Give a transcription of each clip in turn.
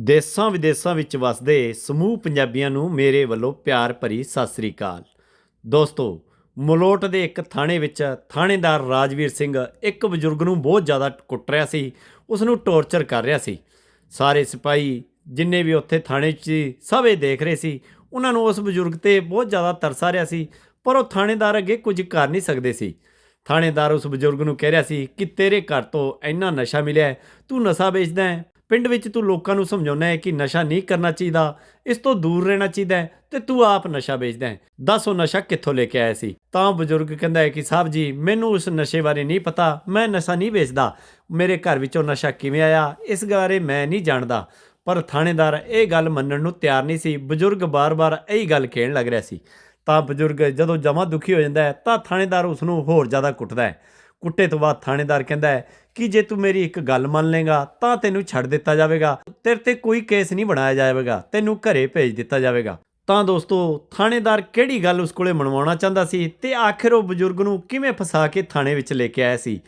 ਦੇਸਾਂ ਵਿਦੇਸਾਂ ਵਿੱਚ ਵਸਦੇ ਸਮੂਹ ਪੰਜਾਬੀਆਂ ਨੂੰ ਮੇਰੇ ਵੱਲੋਂ ਪਿਆਰ ਭਰੀ ਸਤਿ ਸ੍ਰੀ ਅਕਾਲ। ਦੋਸਤੋ, ਮਲੋਟ ਦੇ ਇੱਕ ਥਾਣੇ ਵਿੱਚ ਥਾਣੇਦਾਰ ਰਾਜਵੀਰ ਸਿੰਘ ਇੱਕ ਬਜ਼ੁਰਗ ਨੂੰ ਬਹੁਤ ਜ਼ਿਆਦਾ ਕੁੱਟ ਰਿਹਾ ਸੀ ਉਸ ਨੂੰ ਟੌਰਚਰ ਕਰ ਰਿਹਾ ਸੀ। ਸਾਰੇ ਸਿਪਾਹੀ ਜਿੰਨੇ ਵੀ ਉੱਥੇ ਥਾਣੇ 'ਚ ਸੀ, ਸਭ ਇਹ ਦੇਖ ਰਹੇ ਸੀ। ਉਹਨਾਂ ਨੂੰ ਉਸ ਬਜ਼ੁਰਗ ਤੇ ਬਹੁਤ ਜ਼ਿਆਦਾ ਤਰਸ ਆ ਰਿਹਾ ਸੀ, ਪਰ ਉਹ ਥਾਣੇਦਾਰ ਅੱਗੇ ਕੁਝ ਕਰ ਨਹੀਂ ਸਕਦੇ ਸੀ। ਥਾਣੇਦਾਰ ਉਸ ਬਜ਼ੁਰਗ ਨੂੰ ਕਹਿ ਰਿਹਾ ਸੀ ਕਿ ਤੇਰੇ ਘਰ ਤੋਂ ਇੰਨਾ ਨਸ਼ਾ ਮਿਲਿਆ ਤੂੰ ਨਸ਼ਾ ਵੇਚਦਾ ਹੈ ਪਿੰਡ ਵਿੱਚ ਤੂੰ ਲੋਕਾਂ ਨੂੰ ਸਮਝਾਉਣਾ ਹੈ ਕਿ ਨਸ਼ਾ ਨਹੀਂ ਕਰਨਾ ਚਾਹੀਦਾ, ਇਸ ਤੋਂ ਦੂਰ ਰਹਿਣਾ ਚਾਹੀਦਾ ਹੈ ਤੇ ਤੂੰ ਆਪ ਨਸ਼ਾ ਵੇਚਦਾ ਹੈ। ਦੱਸ ਉਹ ਨਸ਼ਾ ਕਿੱਥੋਂ ਲੈ ਕੇ ਆਇਆ ਸੀ? ਤਾਂ ਬਜ਼ੁਰਗ ਕਹਿੰਦਾ ਹੈ ਕਿ ਸਾਹਿਬ ਜੀ, ਮੈਨੂੰ ਉਸ ਨਸ਼ੇ ਬਾਰੇ ਨਹੀਂ ਪਤਾ, ਮੈਂ ਨਸ਼ਾ ਨਹੀਂ ਵੇਚਦਾ। ਮੇਰੇ ਘਰ ਵਿੱਚੋਂ ਨਸ਼ਾ ਕਿਵੇਂ ਆਇਆ, ਇਸ ਬਾਰੇ ਮੈਂ ਨਹੀਂ ਜਾਣਦਾ। ਪਰ ਥਾਣੇਦਾਰ ਇਹ ਗੱਲ ਮੰਨਣ ਨੂੰ ਤਿਆਰ ਨਹੀਂ ਸੀ, ਬਜ਼ੁਰਗ ਬਾਰ-ਬਾਰ ਇਹੀ ਗੱਲ ਕਹਿਣ ਲੱਗ ਰਿਹਾ ਸੀ। ਤਾਂ ਬਜ਼ੁਰਗ ਜਦੋਂ ਜਮਾ ਦੁਖੀ ਹੋ ਜਾਂਦਾ ਹੈ, ਤਾਂ ਥਾਣੇਦਾਰ ਉਸ ਨੂੰ ਹੋਰ ਜ਼ਿਆਦਾ ਕੁੱਟਦਾ ਹੈ। ਕੁੱਟੇ ਤੋਂ ਬਾਅਦ ਥਾਣੇਦਾਰ ਕਹਿੰਦਾ ਹੈ ਕਿ ਜੇ ਤੂੰ ਮੇਰੀ ਇੱਕ ਗੱਲ ਮੰਨ ਲੇਗਾ ਤਾਂ ਤੈਨੂੰ ਛੱਡ ਦਿੱਤਾ ਜਾਵੇਗਾ। ਤੇਰੇ ਤੇ ਕੋਈ ਕੇਸ ਨਹੀਂ ਬਣਾਇਆ ਜਾਵੇਗਾ। ਤੈਨੂੰ ਘਰੇ ਭੇਜ ਦਿੱਤਾ ਜਾਵੇਗਾ। ਤਾਂ ਦੋਸਤੋ, ਥਾਣੇਦਾਰ ਕਿਹੜੀ ਗੱਲ ਉਸ ਕੋਲੇ ਮਨਵਾਉਣਾ ਚਾਹੁੰਦਾ ਸੀ ਤੇ ਆਖਿਰ ਉਹ ਬਜ਼ੁਰਗ ਨੂੰ ਕਿਵੇਂ ਫਸਾ ਕੇ ਥਾਣੇ ਵਿੱਚ ਲੈ ਕੇ ਆਇਆ ਸੀ?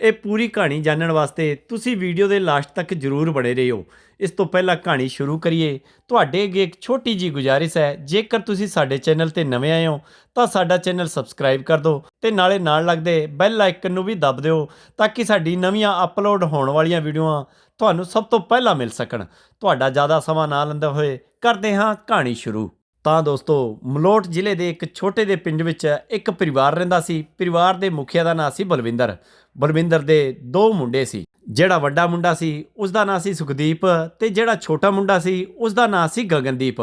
ਇਹ ਪੂਰੀ ਕਹਾਣੀ ਜਾਣਨ ਵਾਸਤੇ ਤੁਸੀਂ ਵੀਡੀਓ ਦੇ ਲਾਸਟ ਤੱਕ ਜਰੂਰ ਬਣੇ ਰਹੋ ਇਸ ਤੋਂ ਪਹਿਲਾਂ ਕਹਾਣੀ ਸ਼ੁਰੂ ਕਰੀਏ। ਤੁਹਾਡੇ ਅੱਗੇ ਇੱਕ ਛੋਟੀ ਜੀ ਗੁਜ਼ਾਰਿਸ਼ ਹੈ, ਜੇਕਰ ਤੁਸੀਂ ਸਾਡੇ ਚੈਨਲ ਤੇ ਨਵੇਂ ਆਏ ਹੋ, ਤਾਂ ਸਾਡਾ ਚੈਨਲ ਸਬਸਕ੍ਰਾਈਬ ਕਰ ਦਿਓ ਤੇ ਨਾਲੇ ਨਾਲ ਲੱਗਦੇ ਬੈਲ ਆਈਕਨ ਨੂੰ ਵੀ ਦਬ ਦਿਓ ਤਾਂ ਕਿ ਸਾਡੀ ਨਵੀਆਂ ਅਪਲੋਡ ਹੋਣ ਵਾਲੀਆਂ ਵੀਡੀਓਆਂ ਤੁਹਾਨੂੰ ਸਭ ਤੋਂ ਪਹਿਲਾਂ ਮਿਲ ਸਕਣ। ਤੁਹਾਡਾ ਜ਼ਿਆਦਾ ਸਮਾਂ ਨਾ ਲੈਂਦੇ ਹੋਏ ਕਰਦੇ ਹਾਂ ਕਹਾਣੀ ਸ਼ੁਰੂ। ਤਾਂ ਦੋਸਤੋ, ਮਲੋਟ ਜ਼ਿਲ੍ਹੇ ਦੇ ਇੱਕ ਛੋਟੇ ਦੇ ਪਿੰਡ ਵਿੱਚ ਇੱਕ ਪਰਿਵਾਰ ਰਹਿੰਦਾ ਸੀ। ਪਰਿਵਾਰ ਦੇ ਮੁਖੀਆ ਦਾ ਨਾਂ ਸੀ ਬਲਵਿੰਦਰ। ਬਲਵਿੰਦਰ ਦੇ ਦੋ ਮੁੰਡੇ ਸੀ। ਜਿਹੜਾ ਵੱਡਾ ਮੁੰਡਾ ਸੀ ਉਸ ਦਾ ਨਾਂ ਸੀ ਸੁਖਦੀਪ ਤੇ ਜਿਹੜਾ ਛੋਟਾ ਮੁੰਡਾ ਸੀ ਉਸ ਦਾ ਨਾਂ ਸੀ ਗਗਨਦੀਪ।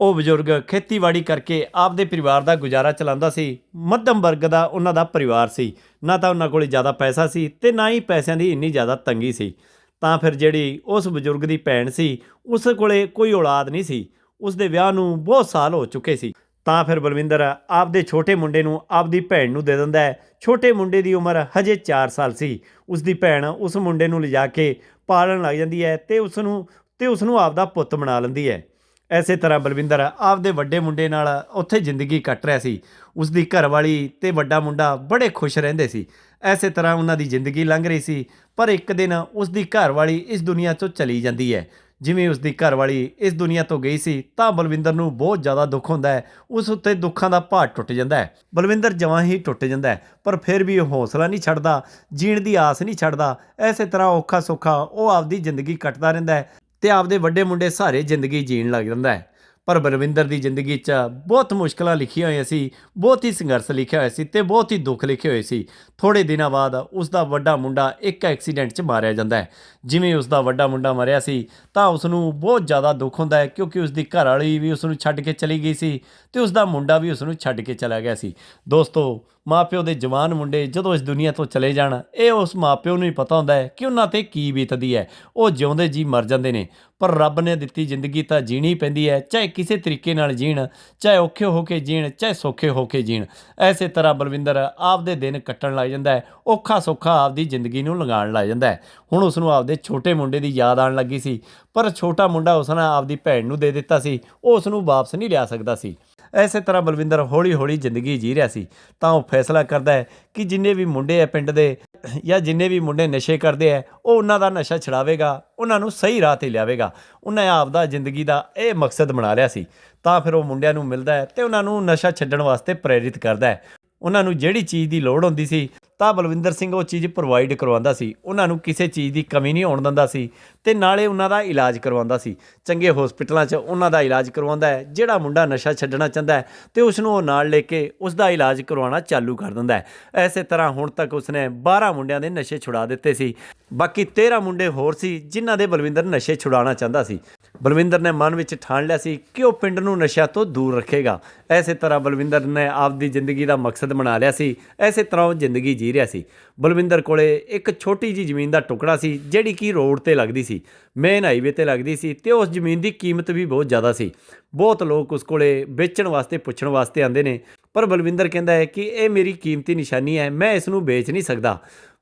ਉਹ ਬਜ਼ੁਰਗ ਖੇਤੀਬਾੜੀ ਕਰਕੇ ਆਪਦੇ ਪਰਿਵਾਰ ਦਾ ਗੁਜ਼ਾਰਾ ਚਲਾਉਂਦਾ ਸੀ। ਮੱਧਮ ਵਰਗ ਦਾ ਉਹਨਾਂ ਦਾ ਪਰਿਵਾਰ ਸੀ। ਨਾ ਤਾਂ ਉਹਨਾਂ ਕੋਲ ਜ਼ਿਆਦਾ ਪੈਸਾ ਸੀ ਤੇ ਨਾ ਹੀ ਪੈਸਿਆਂ ਦੀ ਇੰਨੀ ਜ਼ਿਆਦਾ ਤੰਗੀ ਸੀ। ਤਾਂ ਫਿਰ ਜਿਹੜੀ ਉਸ ਬਜ਼ੁਰਗ ਦੀ ਭੈਣ ਸੀ, ਉਸ ਕੋਲੇ ਕੋਈ ਔਲਾਦ ਨਹੀਂ ਸੀ। ਉਸ ਦੇ ਵਿਆਹ ਨੂੰ ਬਹੁਤ ਸਾਲ ਹੋ ਚੁੱਕੇ ਸੀ। ਤਾਂ ਫਿਰ ਬਲਵਿੰਦਰ ਆਪਦੇ ਛੋਟੇ ਮੁੰਡੇ ਨੂੰ ਆਪਦੀ ਭੈਣ ਨੂੰ ਦੇ ਦਿੰਦਾ ਹੈ। ਛੋਟੇ ਮੁੰਡੇ ਦੀ ਉਮਰ ਹਜੇ 4 ਸਾਲ ਸੀ। ਉਸ ਦੀ ਭੈਣ ਉਸ ਮੁੰਡੇ ਨੂੰ ਲਿਜਾ ਕੇ ਪਾਲਣ ਲੱਗ ਜਾਂਦੀ ਹੈ ਤੇ ਉਸ ਨੂੰ ਤੇ ਉਸ ਨੂੰ ਆਪਦਾ ਪੁੱਤ ਬਣਾ ਲੈਂਦੀ ਹੈ। ਐਸੇ ਤਰ੍ਹਾਂ ਬਲਵਿੰਦਰ ਆਪਦੇ ਵੱਡੇ ਮੁੰਡੇ ਨਾਲ ਉੱਥੇ ਜ਼ਿੰਦਗੀ ਕੱਟ ਰਿਹਾ ਸੀ। ਉਸ ਦੀ ਘਰਵਾਲੀ ਤੇ ਵੱਡਾ ਮੁੰਡਾ ਬੜੇ ਖੁਸ਼ ਰਹਿੰਦੇ ਸੀ। ਐਸੇ ਤਰ੍ਹਾਂ ਉਹਨਾਂ ਦੀ ਜ਼ਿੰਦਗੀ ਲੰਘ ਰਹੀ ਸੀ, ਪਰ ਇੱਕ ਦਿਨ ਉਸ ਦੀ ਘਰਵਾਲੀ ਇਸ ਦੁਨੀਆ ਤੋਂ ਚਲੀ ਜਾਂਦੀ ਹੈ। ਜਿਵੇਂ ਉਸ ਦੀ ਘਰਵਾਲੀ ਇਸ ਦੁਨੀਆ ਤੋਂ ਗਈ ਸੀ, ਤਾਂ ਬਲਵਿੰਦਰ ਨੂੰ ਬਹੁਤ ਜ਼ਿਆਦਾ ਦੁੱਖ ਹੁੰਦਾ ਹੈ। ਉਸ ਉੱਤੇ ਦੁੱਖਾਂ ਦਾ ਭਾਰ ਟੁੱਟ ਜਾਂਦਾ ਹੈ। ਬਲਵਿੰਦਰ ਜਮਾਂ ਹੀ ਟੁੱਟ ਜਾਂਦਾ ਹੈ, ਪਰ ਫਿਰ ਵੀ ਉਹ ਹੌਸਲਾ ਨਹੀਂ ਛੱਡਦਾ, ਜੀਣ ਦੀ ਆਸ ਨਹੀਂ ਛੱਡਦਾ। ਐਸੇ ਤਰ੍ਹਾਂ ਔਖਾ ਸੌਖਾ ਉਹ ਆਪਦੀ ਜ਼ਿੰਦਗੀ ਕੱਟਦਾ ਰਹਿੰਦਾ ਹੈ ਤੇ ਆਪਦੇ ਵੱਡੇ ਮੁੰਡੇ ਸਾਰੇ ਜ਼ਿੰਦਗੀ ਜੀਣ ਲੱਗ ਜਾਂਦਾ ਹੈ। ਪਰ ਬਲਵਿੰਦਰ ਦੀ ਜ਼ਿੰਦਗੀ 'ਚ ਬਹੁਤ ਮੁਸ਼ਕਲਾਂ ਲਿਖੀਆਂ ਹੋਈਆਂ ਸੀ, ਬਹੁਤ ਹੀ ਸੰਘਰਸ਼ ਲਿਖਿਆ ਹੋਇਆ ਸੀ ਤੇ ਬਹੁਤ ਹੀ ਦੁੱਖ ਲਿਖੇ ਹੋਏ ਸੀ। ਥੋੜੇ ਦਿਨਾਂ ਬਾਅਦ ਉਸ ਦਾ ਵੱਡਾ ਮੁੰਡਾ ਇੱਕ ਐਕਸੀਡੈਂਟ 'ਚ ਮਾਰਿਆ ਜਾਂਦਾ ਹੈ। ਜਿਵੇਂ ਉਸ ਦਾ ਵੱਡਾ ਮੁੰਡਾ ਮਰਿਆ ਸੀ, ਤਾਂ ਉਸ ਨੂੰ ਬਹੁਤ ਜ਼ਿਆਦਾ ਦੁੱਖ ਹੁੰਦਾ ਹੈ ਕਿਉਂਕਿ ਉਸ ਦੀ ਘਰ ਵਾਲੀ ਵੀ ਉਸ ਨੂੰ ਛੱਡ ਕੇ ਚਲੀ ਗਈ ਸੀ ਤੇ ਉਸ ਦਾ ਮੁੰਡਾ ਵੀ ਉਸ ਨੂੰ ਛੱਡ ਕੇ ਚਲਾ ਗਿਆ ਸੀ। ਦੋਸਤੋ ਮਾਪਿਓ ਦੇ ਜਵਾਨ ਮੁੰਡੇ ਜਦੋਂ ਇਸ ਦੁਨੀਆ ਤੋਂ ਚਲੇ ਜਾਣ, ਇਹ ਉਸ ਮਾਪਿਓ ਨੂੰ ਹੀ ਪਤਾ ਹੁੰਦਾ ਹੈ ਕਿ ਉਹਨਾਂ ਤੇ ਕੀ ਬੀਤਦੀ ਹੈ। ਉਹ ਜਿਉਂਦੇ ਜੀ ਮਰ ਜਾਂਦੇ ਨੇ, ਪਰ ਰੱਬ ਨੇ ਦਿੱਤੀ ਜ਼ਿੰਦਗੀ ਤਾਂ ਜੀਣੀ ਪੈਂਦੀ ਹੈ, ਚਾਹੇ ਕਿਸੇ ਤਰੀਕੇ ਨਾਲ ਜੀਣ, ਚਾਹੇ ਔਖੇ ਹੋ ਕੇ ਜੀਣ, ਚਾਹੇ ਸੌਖੇ ਹੋ ਕੇ ਜੀਣ। ਐਸੇ ਤਰ੍ਹਾਂ ਬਲਵਿੰਦਰ ਆਪਦੇ ਦਿਨ ਕੱਟਣ ਲੱਗ ਜਾਂਦਾ ਹੈ ਔਖਾ ਸੌਖਾ ਆਪਦੀ ਜ਼ਿੰਦਗੀ ਨੂੰ ਲਗਾਉਣ ਲੱਗ ਜਾਂਦਾ ਹੈ। ਹੁਣ ਉਸ ਨੂੰ ਆਪਦੇ ਛੋਟੇ ਮੁੰਡੇ ਦੀ ਯਾਦ ਆਉਣ ਲੱਗੀ ਸੀ, ਪਰ ਛੋਟਾ ਮੁੰਡਾ ਉਸ ਨੇ ਆਪਦੀ ਭੈਣ ਨੂੰ ਦੇ ਦਿੱਤਾ ਸੀ, ਉਹ ਉਸ ਨੂੰ ਵਾਪਸ ਨਹੀਂ ਲਿਆ ਸਕਦਾ ਸੀ। ਐਸੇ ਤਰ੍ਹਾਂ ਬਲਵਿੰਦਰ ਹੌਲੀ-ਹੌਲੀ ਜ਼ਿੰਦਗੀ ਜੀ ਰਿਹਾ ਸੀ। ਤਾਂ ਉਹ ਫੈਸਲਾ ਕਰਦਾ ਹੈ ਕਿ ਜਿੰਨੇ ਵੀ ਮੁੰਡੇ ਆ ਪਿੰਡ ਦੇ ਜਾਂ ਜਿੰਨੇ ਵੀ ਮੁੰਡੇ ਨਸ਼ੇ ਕਰਦੇ ਆ, ਉਹ ਉਹਨਾਂ ਦਾ ਨਸ਼ਾ ਛਡਾਵੇਗਾ, ਉਹਨਾਂ ਨੂੰ ਸਹੀ ਰਾਹ ਤੇ ਲਿਆਵੇਗਾ। ਉਹਨੇ ਆਪਦਾ ਜ਼ਿੰਦਗੀ ਦਾ ਇਹ ਮਕਸਦ ਬਣਾ ਲਿਆ ਸੀ। ਤਾਂ ਫਿਰ ਉਹ ਮੁੰਡਿਆਂ ਨੂੰ ਮਿਲਦਾ ਹੈ ਤੇ ਉਹਨਾਂ ਨੂੰ ਨਸ਼ਾ ਛੱਡਣ ਵਾਸਤੇ ਪ੍ਰੇਰਿਤ ਕਰਦਾ ਹੈ। ਉਹਨਾਂ ਨੂੰ ਜਿਹੜੀ ਚੀਜ਼ ਦੀ ਲੋੜ ਹੁੰਦੀ ਸੀ ਤਾਂ ਬਲਵਿੰਦਰ ਸਿੰਘ ਉਹ ਚੀਜ਼ ਪ੍ਰੋਵਾਈਡ ਕਰਵਾਉਂਦਾ ਸੀ। ਉਹਨਾਂ ਨੂੰ ਕਿਸੇ ਚੀਜ਼ ਦੀ ਕਮੀ ਨਹੀਂ ਹੋਣ ਦਿੰਦਾ ਸੀ ਤੇ ਨਾਲੇ ਉਹਨਾਂ ਦਾ ਇਲਾਜ ਕਰਵਾਉਂਦਾ ਸੀ। ਚੰਗੇ ਹਸਪੀਟਲਾਂ 'ਚ ਉਹਨਾਂ ਦਾ ਇਲਾਜ ਕਰਵਾਉਂਦਾ ਹੈ, ਜਿਹੜਾ ਮੁੰਡਾ ਨਸ਼ਾ ਛੱਡਣਾ ਚਾਹੁੰਦਾ ਹੈ ਤੇ ਉਸ ਨੂੰ ਉਹ ਨਾਲ ਲੈ ਕੇ ਉਸ ਦਾ ਇਲਾਜ ਕਰਵਾਉਣਾ ਚਾਲੂ ਕਰ ਦਿੰਦਾ ਹੈ। ਐਸੇ ਤਰ੍ਹਾਂ ਹੁਣ ਤੱਕ ਉਸਨੇ 12 ਮੁੰਡਿਆਂ ਦੇ ਨਸ਼ੇ ਛੁਡਾ ਦਿੱਤੇ ਸੀ। ਬਾਕੀ 13 ਮੁੰਡੇ ਹੋਰ ਸੀ, ਜਿਨ੍ਹਾਂ ਦੇ ਬਲਵਿੰਦਰ ਨਸ਼ੇ ਛੁਡਾਉਣਾ ਚਾਹੁੰਦਾ ਸੀ। ਬਲਵਿੰਦਰ ਨੇ ਮਨ ਵਿੱਚ ਠਾਣ ਲਿਆ ਸੀ ਕਿ ਉਹ ਪਿੰਡ ਨੂੰ ਨਸ਼ਿਆਂ ਤੋਂ ਦੂਰ ਰੱਖੇਗਾ। ਐਸੇ ਤਰ੍ਹਾਂ ਬਲਵਿੰਦਰ ਨੇ ਆਪਦੀ ਜ਼ਿੰਦਗੀ ਦਾ ਮਕਸਦ ਬਣਾ ਲਿਆ ਸੀ। ਐਸੇ ਤਰ੍ਹਾਂ ਉਹ ਜ਼ਿੰਦਗੀ ਜੀ ਰਿਹਾ ਸੀ। ਬਲਵਿੰਦਰ ਕੋਲੇ ਇੱਕ ਛੋਟੀ ਜੀ ਜ਼ਮੀਨ ਦਾ ਟੁਕੜਾ ਸੀ, ਜਿਹੜੀ ਕਿ ਰੋਡ ਤੇ ਲੱਗਦੀ ਸੀ ਮੇਨ ਹਾਈਵੇ ਤੇ ਲੱਗਦੀ ਸੀ ਤੇ ਉਸ ਜ਼ਮੀਨ ਦੀ ਕੀਮਤ ਵੀ ਬਹੁਤ ਜ਼ਿਆਦਾ ਸੀ। ਬਹੁਤ ਲੋਕ ਉਸ ਕੋਲੇ ਵੇਚਣ ਵਾਸਤੇ, ਪੁੱਛਣ ਵਾਸਤੇ ਆਉਂਦੇ ਨੇ, ਪਰ ਬਲਵਿੰਦਰ ਕਹਿੰਦਾ ਹੈ ਕਿ ਇਹ ਮੇਰੀ ਕੀਮਤੀ ਨਿਸ਼ਾਨੀ ਹੈ, ਮੈਂ ਇਸ ਨੂੰ ਵੇਚ ਨਹੀਂ ਸਕਦਾ।